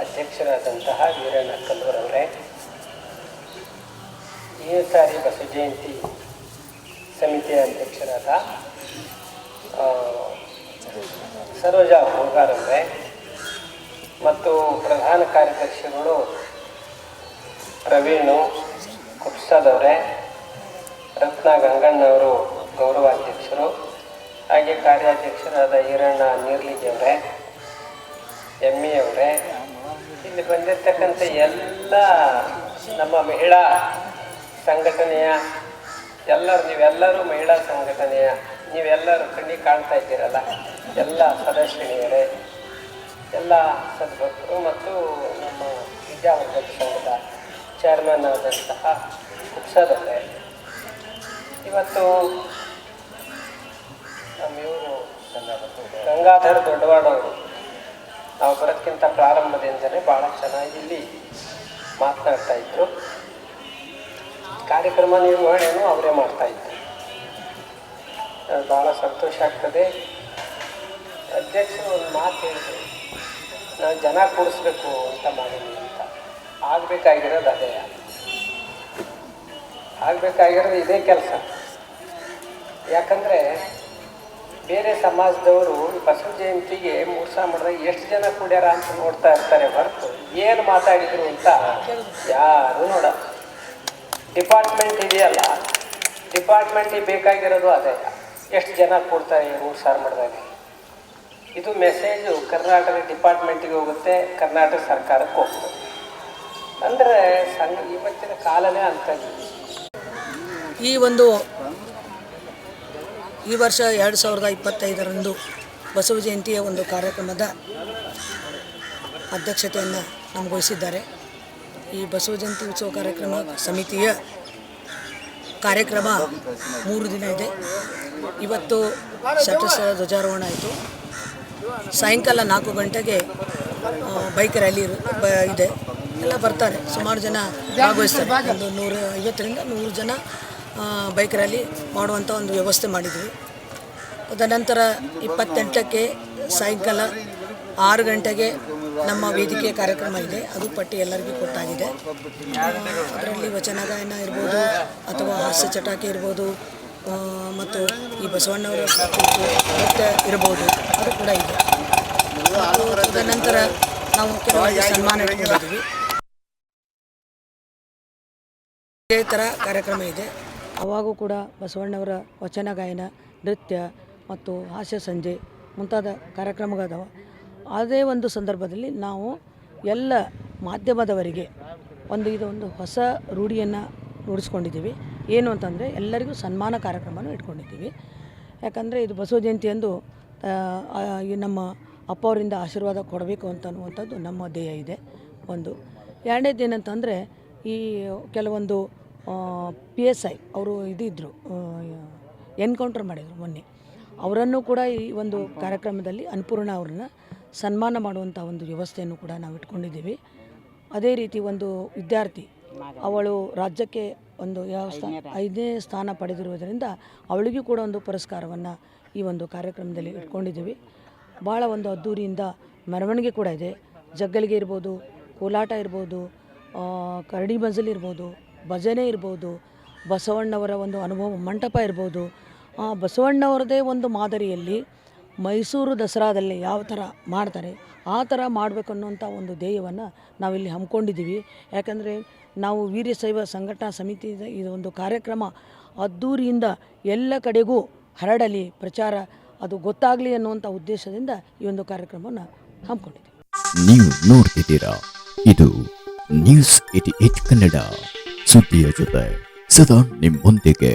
ಅಧ್ಯಕ್ಷರಾದಂತಹ ವೀರಣ್ಣ ಕಲ್ಲೂರವರೇ ಈ ಸಾರಿ ಬಸವ ಜಯಂತಿ ಸಮಿತಿಯ ಅಧ್ಯಕ್ಷರಾದ ಸರೋಜಾ ಹೋಗಾರವರೇ ಮತ್ತು ಪ್ರಧಾನ ಕಾರ್ಯದರ್ಶಿಗಳು ಪ್ರವೀಣು ಕುಪ್ಸದವರೇ ರತ್ನ ಗಂಗಣ್ಣವರು ಗೌರವಾಧ್ಯಕ್ಷರು, ಹಾಗೆ ಕಾರ್ಯಾಧ್ಯಕ್ಷರಾದ ಈರಣ್ಣ ನೀರ್ಲಿಗೆಯವರೇ ಎಮ್ಮಿ ಅವರೇ ಇಲ್ಲಿ ಬಂದಿರತಕ್ಕಂಥ ಎಲ್ಲ ನಮ್ಮ ಮಹಿಳಾ ಸಂಘಟನೆಯ ಎಲ್ಲರೂ, ನೀವೆಲ್ಲರೂ ಮಹಿಳಾ ಸಂಘಟನೆಯ, ನೀವೆಲ್ಲರೂ ಕಣ್ಣಿಗೆ ಕಾಣ್ತಾ ಇದ್ದೀರಲ್ಲ, ಎಲ್ಲ ಸದಸ್ಯನಿಯರೇ ಎಲ್ಲ ಸದ್ಭಕ್ತರು ಮತ್ತು ನಮ್ಮ ವಿದ್ಯಾವರ್ಧಕ ಸಂಘದ ಚೇರ್ಮನ್ ಆದಂತಹ ಕುಪ್ಸದವರೇ ಇವತ್ತು ನಮ್ಮ ಇವರು ಗಂಗಾಧರ್ ದೊಡ್ಡವಾಡವರು. ನಾವು ಬರೋದಕ್ಕಿಂತ ಪ್ರಾರಂಭದಿಂದಲೇ ಭಾಳ ಚೆನ್ನಾಗಿ ಇಲ್ಲಿ ಮಾತನಾಡ್ತಾ ಇದ್ರು. ಕಾರ್ಯಕ್ರಮ ನಿರ್ವಹಣೆಯನ್ನು ಅವರೇ ಮಾಡ್ತಾ ಇದ್ರು. ಅದು ಭಾಳ ಸಂತೋಷ ಆಗ್ತದೆ. ಅಧ್ಯಕ್ಷರು ಒಂದು ಮಾತು ಹೇಳಿದ್ರು. ನಾವು ಜನ ಕೂಡಿಸ್ಬೇಕು ಅಂತ ಮಾಡಿದ್ವಿ ಅಂತ. ಆಗಬೇಕಾಗಿರೋದು ಅದೇ. ಆಗಬೇಕಾಗಿರೋದು ಇದೇ ಕೆಲಸ. ಯಾಕಂದರೆ ಬೇರೆ ಸಮಾಜದವರು ಬಸವ ಜಯಂತಿಗೆ ಮೂರ್ಸ ಮಾಡಿದಾಗ ಎಷ್ಟು ಜನ ಕೂಡ್ಯಾರ ಅಂತ ನೋಡ್ತಾ ಇರ್ತಾರೆ ಹೊರತು ಏನು ಮಾತಾಡಿದ್ರು ಅಂತ ಯಾರು ನೋಡ. ಡಿಪಾರ್ಟ್ಮೆಂಟ್ ಇದೆಯಲ್ಲ ಡಿಪಾರ್ಟ್ಮೆಂಟಿಗೆ ಬೇಕಾಗಿರೋದು ಅದೇ. ಎಷ್ಟು ಜನ ಕೊಡ್ತಾರೆ ಮೂರು ಸಾರು ಮಾಡಿದಾಗ? ಇದು ಮೆಸೇಜು ಕರ್ನಾಟಕ ಡಿಪಾರ್ಟ್ಮೆಂಟಿಗೆ ಹೋಗುತ್ತೆ, ಕರ್ನಾಟಕ ಸರ್ಕಾರಕ್ಕೆ ಹೋಗ್ತದೆ ಅಂದರೆ ಸಂಘ ಇವತ್ತಿನ ಕಾಲನೇ ಅಂತ. ಈ ಒಂದು ಈ ವರ್ಷ ಎರಡು ಸಾವಿರದ ಇಪ್ಪತ್ತೈದರಂದು ಬಸವ ಜಯಂತಿಯ ಒಂದು ಕಾರ್ಯಕ್ರಮದ ಅಧ್ಯಕ್ಷತೆಯನ್ನು ನಮ್ಗೆ ವಹಿಸಿದ್ದಾರೆ. ಈ ಬಸವ ಜಯಂತಿ ಉತ್ಸವ ಕಾರ್ಯಕ್ರಮ ಸಮಿತಿಯ ಕಾರ್ಯಕ್ರಮ ಮೂರು ದಿನ ಇದೆ. ಇವತ್ತು ಶತಸ್ಥಳ ಧ್ವಜಾರೋಹಣ ಆಯಿತು. ಸಾಯಂಕಾಲ ನಾಲ್ಕು ಗಂಟೆಗೆ ಬೈಕ್ ರ್ಯಾಲಿ ಬ- ಇದೆ. ಎಲ್ಲ ಬರ್ತಾರೆ. ಸುಮಾರು ಜನ ಭಾಗವಹಿಸ್ತಾರೆ. ಒಂದು ನೂರ ಐವತ್ತರಿಂದ ನೂರು ಜನ ಬೈಕ್ ರ್ಯಾಲಿ ಮಾಡುವಂಥ ಒಂದು ವ್ಯವಸ್ಥೆ ಮಾಡಿದ್ವಿ. ತದನಂತರ ಇಪ್ಪತ್ತೆಂಟಕ್ಕೆ ಸಾಯಂಕಾಲ ಆರು ಗಂಟೆಗೆ ನಮ್ಮ ವೇದಿಕೆ ಕಾರ್ಯಕ್ರಮ ಇದೆ. ಅದು ಪಟ್ಟಿ ಎಲ್ಲರಿಗೂ ಕೊಟ್ಟಾಗಿದೆ. ಅದರಲ್ಲಿ ವಚನ ಗಾಯನ ಇರ್ಬೋದು, ಅಥವಾ ಹಾಸ್ಯ ಚಟಾಕಿ ಇರ್ಬೋದು ಮತ್ತು ಈ ಬಸವಣ್ಣವರ ನೃತ್ಯ ಇರ್ಬೋದು. ಅದು ಕೂಡ ಇದೆ. ತದನಂತರ ನಾವು ಕೆಲವೊಂದು ಸನ್ಮಾನ ಇಟ್ಕೊಂಡಿದ್ವಿ ಇದೇ ಥರ ಕಾರ್ಯಕ್ರಮ ಇದೆ. ಅವಾಗೂ ಕೂಡ ಬಸವಣ್ಣವರ ವಚನ ಗಾಯನ ನೃತ್ಯ ಮತ್ತು ಹಾಸ್ಯ ಸಂಜೆ ಮುಂತಾದ ಕಾರ್ಯಕ್ರಮಗಳದಾವ. ಅದೇ ಒಂದು ಸಂದರ್ಭದಲ್ಲಿ ನಾವು ಎಲ್ಲ ಮಾಧ್ಯಮದವರಿಗೆ ಒಂದು ಇದು ಒಂದು ಹೊಸ ರೂಢಿಯನ್ನು ರೂಢಿಸ್ಕೊಂಡಿದ್ದೀವಿ ಏನು ಅಂತಂದರೆ ಎಲ್ಲರಿಗೂ ಸನ್ಮಾನ ಕಾರ್ಯಕ್ರಮನೂ ಇಟ್ಕೊಂಡಿದ್ದೀವಿ. ಯಾಕಂದರೆ ಇದು ಬಸವ ಆ, ಈ ನಮ್ಮ ಅಪ್ಪ ಅವರಿಂದ ಆಶೀರ್ವಾದ ಕೊಡಬೇಕು ಅಂತ ಅನ್ನುವಂಥದ್ದು ನಮ್ಮ ಧ್ಯೇಯ ಇದೆ ಒಂದು. ಎರಡನೇದು ಏನಂತಂದರೆ ಈ ಕೆಲವೊಂದು ಪಿ ಎಸ್ ಐ ಅವರು ಇದಿದ್ದರು ಎನ್ಕೌಂಟರ್ ಮಾಡಿದರು ಮೊನ್ನೆ. ಅವರನ್ನು ಕೂಡ ಈ ಒಂದು ಕಾರ್ಯಕ್ರಮದಲ್ಲಿ ಅನ್ನಪೂರ್ಣ ಅವ್ರನ್ನ ಸನ್ಮಾನ ಮಾಡುವಂಥ ಒಂದು ವ್ಯವಸ್ಥೆಯನ್ನು ಕೂಡ ನಾವು ಇಟ್ಕೊಂಡಿದ್ದೀವಿ. ಅದೇ ರೀತಿ ಒಂದು ವಿದ್ಯಾರ್ಥಿ, ಅವಳು ರಾಜ್ಯಕ್ಕೆ ಒಂದು ಯಾವ ಸ್ಥಾನ ಐದನೇ ಸ್ಥಾನ ಪಡೆದಿರುವುದರಿಂದ ಅವಳಿಗೂ ಕೂಡ ಒಂದು ಪುರಸ್ಕಾರವನ್ನು ಈ ಒಂದು ಕಾರ್ಯಕ್ರಮದಲ್ಲಿ ಇಟ್ಕೊಂಡಿದ್ದೀವಿ. ಭಾಳ ಒಂದು ಅದ್ದೂರಿಯಿಂದ ಮೆರವಣಿಗೆ ಕೂಡ ಇದೆ. ಜಗ್ಗಲಿಗೆ ಇರ್ಬೋದು, ಕೋಲಾಟ ಇರ್ಬೋದು ಕರಡಿ ಮಜಲ್ ಇರ್ಬೋದು ಭಜನೆ ಇರ್ಬೋದು, ಬಸವಣ್ಣವರ ಒಂದು ಅನುಭವ, ಮಂಟಪ ಇರ್ಬೋದು. ಬಸವಣ್ಣವರದೇ ಒಂದು ಮಾದರಿಯಲ್ಲಿ ಮೈಸೂರು ದಸರಾದಲ್ಲಿ ಯಾವ ಥರ ಮಾಡ್ತಾರೆ, ಆ ಥರ ಮಾಡಬೇಕು ಅನ್ನುವಂಥ ಒಂದು ಧ್ಯೇಯವನ್ನು ನಾವಿಲ್ಲಿ ಹಮ್ಮಿಕೊಂಡಿದ್ದೀವಿ. ಯಾಕಂದರೆ ನಾವು ವೀರ್ಯಶೈವ ಸಂಘಟನಾ ಸಮಿತಿ ಇದು ಒಂದು ಕಾರ್ಯಕ್ರಮ ಅದ್ದೂರಿಯಿಂದ ಎಲ್ಲ ಕಡೆಗೂ ಹರಡಲಿ, ಪ್ರಚಾರ ಅದು ಗೊತ್ತಾಗಲಿ ಅನ್ನುವಂಥ ಉದ್ದೇಶದಿಂದ ಈ ಒಂದು ಕಾರ್ಯಕ್ರಮವನ್ನು ಹಮ್ಮಿಕೊಂಡಿದ್ದೀವಿ. ನೀವು ನೋಡ್ತಿದ್ದೀರಾ, ಇದು ನ್ಯೂಸ್ ಏಟಿ ಏಟ್ ಕನ್ನಡ. ಸುದ್ದಿಯ ಜೊತೆ ಸದಾ ನಿಮ್ಮೊಂದಿಗೆ